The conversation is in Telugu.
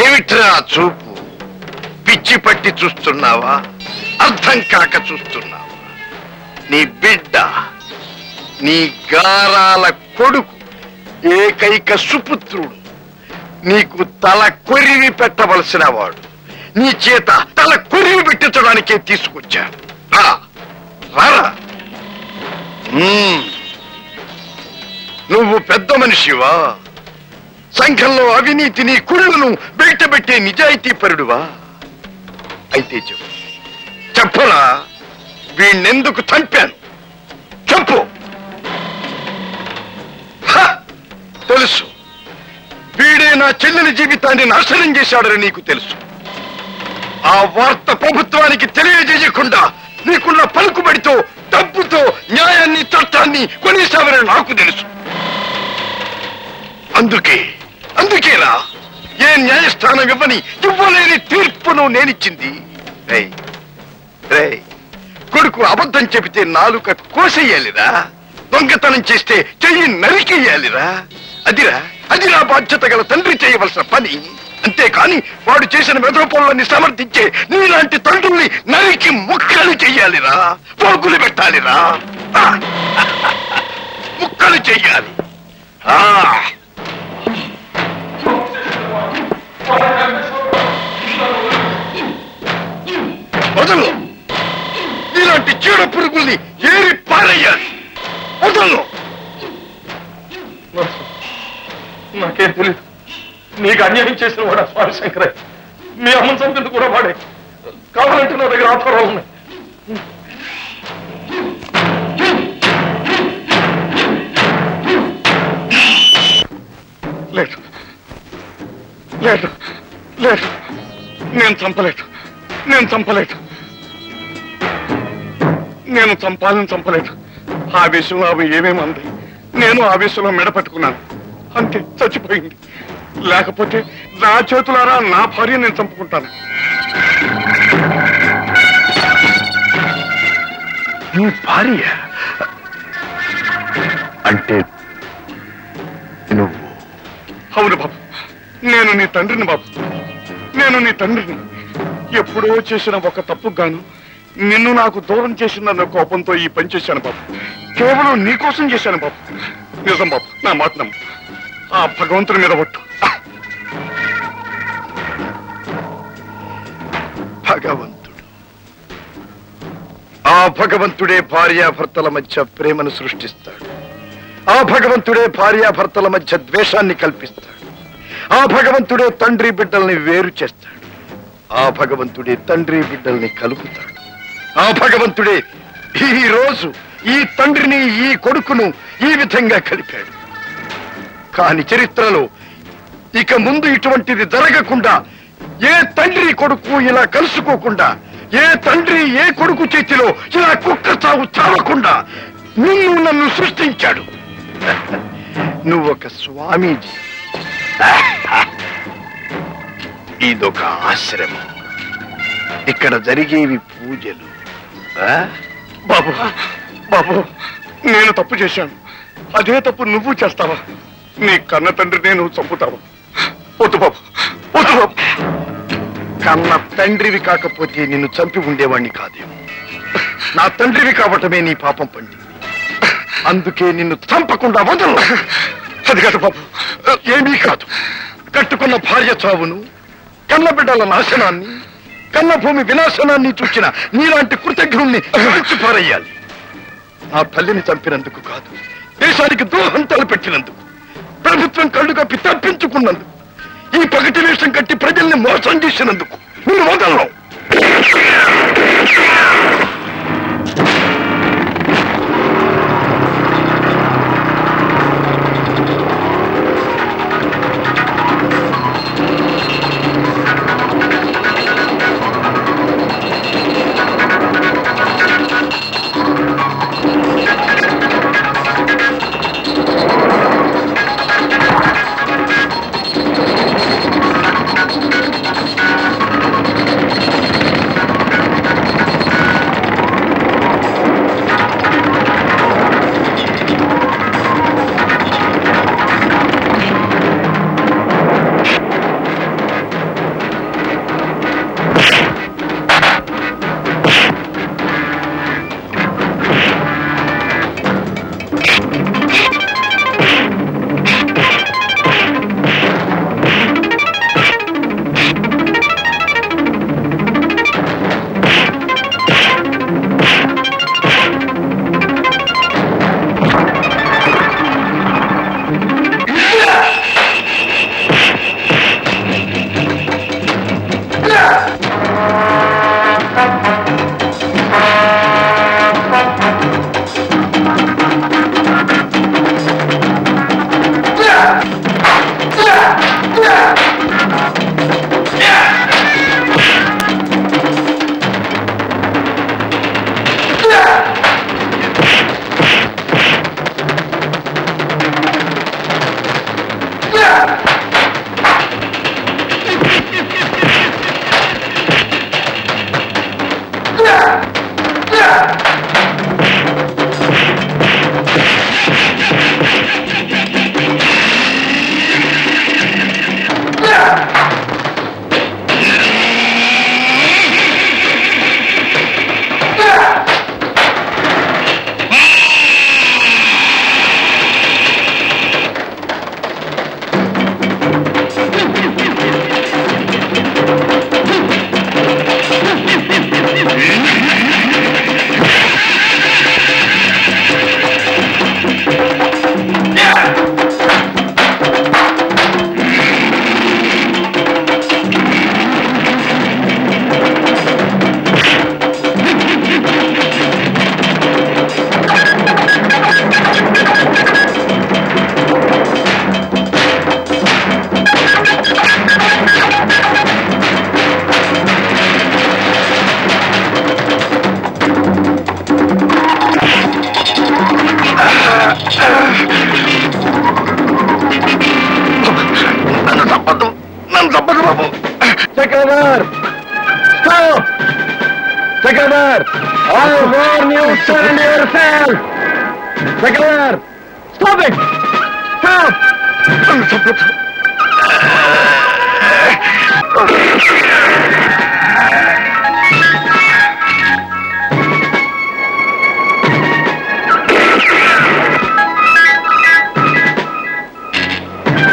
ఏమిట్రా చూపు? పిచ్చి పట్టి చూస్తున్నావా? అర్థం కాక చూస్తున్నావా? నీ బిడ్డ నీ గారాల కొడుకు ఏకైక సుపుత్రుడు. నీకు తల కొరివి పెట్టవలసిన వాడు. నీ చేత తల కొరివి పెట్టించడానికే తీసుకొచ్చాను రా రారా నువ్వు పెద్ద మనిషివా? సంఘంలో అవినీతిని కుళ్ళను బయటపెట్టే నిజాయితీ పరుడువా అయితే చెప్పు. చెప్పరా వీణ్ణెందుకు చంపాను? చెప్పు. తెలుసు. వీడే నా చెల్లెలి జీవితాన్ని నాశనం చేశాడని నీకు తెలుసు. ఆ వార్త ప్రభుత్వానికి తెలియజేయకుండా నీకున్న పలుకుబడితో డబ్బుతో న్యాయాన్ని చట్టాన్ని కొనేశావని నాకు తెలుసు. అందుకే అందుకేలా ఏ న్యాయస్థానం ఇవ్వని ఇవ్వలేని తీర్పును నేనిచ్చింది? రేయ్, రేయ్, కొడుకు అబద్ధం చెబితే నాలుక కోసేయాలిరా? దొంగతనం చేస్తే చెయ్యి నరికేయాలిరా? అదిరా అది నా బాధ్యత గల తండ్రి చేయవలసిన పని. అంతేకాని వాడు చేసిన మెదపనులన్నీ సమర్థించే నీలాంటి తండ్రుల్ని నరికి ముక్కలు చెయ్యాలిరా పోగులు పెట్టాలిరా? ముక్కలు చెయ్యాలి ఆ. వదలు. ఇలాంటి చీడ పురుగుల్ని ఏరి పారేయాలి. వదలు. నాకేం తెలియదు నీకు అన్యాయం చేసిన వాడు స్వామి మీ అమ్మని చంపింది కూడా వాడే. కావాలంటే నా దగ్గర ఆధారాలు ఉన్నాయి. లేదు. లేదు. నేను చంపలేదు. నేను చంపలేదు. నేను చంపాలని చంపలేదు. ఆవేశంలో అవి ఏమేమి అంది. నేను ఆవేశంలో మెడ పట్టుకున్నాను. అంతే చచ్చిపోయింది. లేకపోతే నా చేతులారా నా భార్య నేను చంపుకుంటాను. నీ భార్య? అంటే నువ్వు? అవును బాబు. నేను నీ తండ్రిని బాబు. నేను నీ తండ్రిని. ఎప్పుడో చేసిన ఒక తప్పు గాను నిన్ను నాకు దూరం చేసిందన్న కోపంతో ఈ పని చేశాను బాబు. కేవలం నీ కోసం చేశాను బాబు. నిజం బాబు నా మాట్నం ఆ భగవంతుని మీద పట్టు భగవంతుడు. ఆ భగవంతుడే భార్యాభర్తల మధ్య ప్రేమను సృష్టిస్తాడు. ఆ భగవంతుడే భార్యాభర్తల మధ్య ద్వేషాన్ని కల్పిస్తాడు. ఆ భగవంతుడే తండ్రి బిడ్డల్ని వేరు చేస్తాడు. ఆ భగవంతుడే తండ్రి బిడ్డల్ని కలుపుతాడు. ఆ భగవంతుడే ఈ రోజు ఈ తండ్రిని ఈ కొడుకును ఈ విధంగా కలిపాడు. కాని చరిత్రలో ఇక ముందు ఇటువంటిది జరగకుండా ఏ తండ్రి కొడుకు ఇలా కలుసుకోకుండా ఏ తండ్రి ఏ కొడుకు చేతిలో ఇలా కుక్క చావు చావకుండా నిన్ను నన్ను సృష్టించాడు. నువ్వొక ఒక స్వామీజీ. ఇదొక ఆశ్రమం. ఇక్కడ జరిగేవి పూజలు. బాబు బాబు నేను తప్పు చేశాను. అదే తప్పు నువ్వు చేస్తావా? నీ కన్న తండ్రి నేను చంపుతావా? వద్దు బాబు వద్దు బాబు. కన్న తండ్రివి కాకపోతే నిన్ను చంపి ఉండేవాణ్ణి కాదేమో. నా తండ్రివి కావటమే నీ పాపం పండింది. అందుకే నిన్ను చంపకుండా వదలు అది కాదు బాబు ఏమీ కాదు. కట్టుకున్న భార్య చావును కన్న బిడ్డల నాశనాన్ని కన్న భూమి వినాశనాన్ని చూచిన నీలాంటి కృతజ్ఞుణ్ణి కాల్చి పారేయాలి నా తల్లిని చంపినందుకు కాదు దేశానికి దోహం తలపెట్టినందుకు ప్రభుత్వం కళ్ళు కప్పి తప్పించుకున్నందుకు ఈ పగటి వేషం కట్టి ప్రజల్ని మోసం చేసినందుకు. చంపద్దు నన్ను చంపద్దు బాబు. Chakradhar! Chakradhar! All war you surrender yourself Chakradhar! Stop it! Stop! నన్ను చంపద్దు.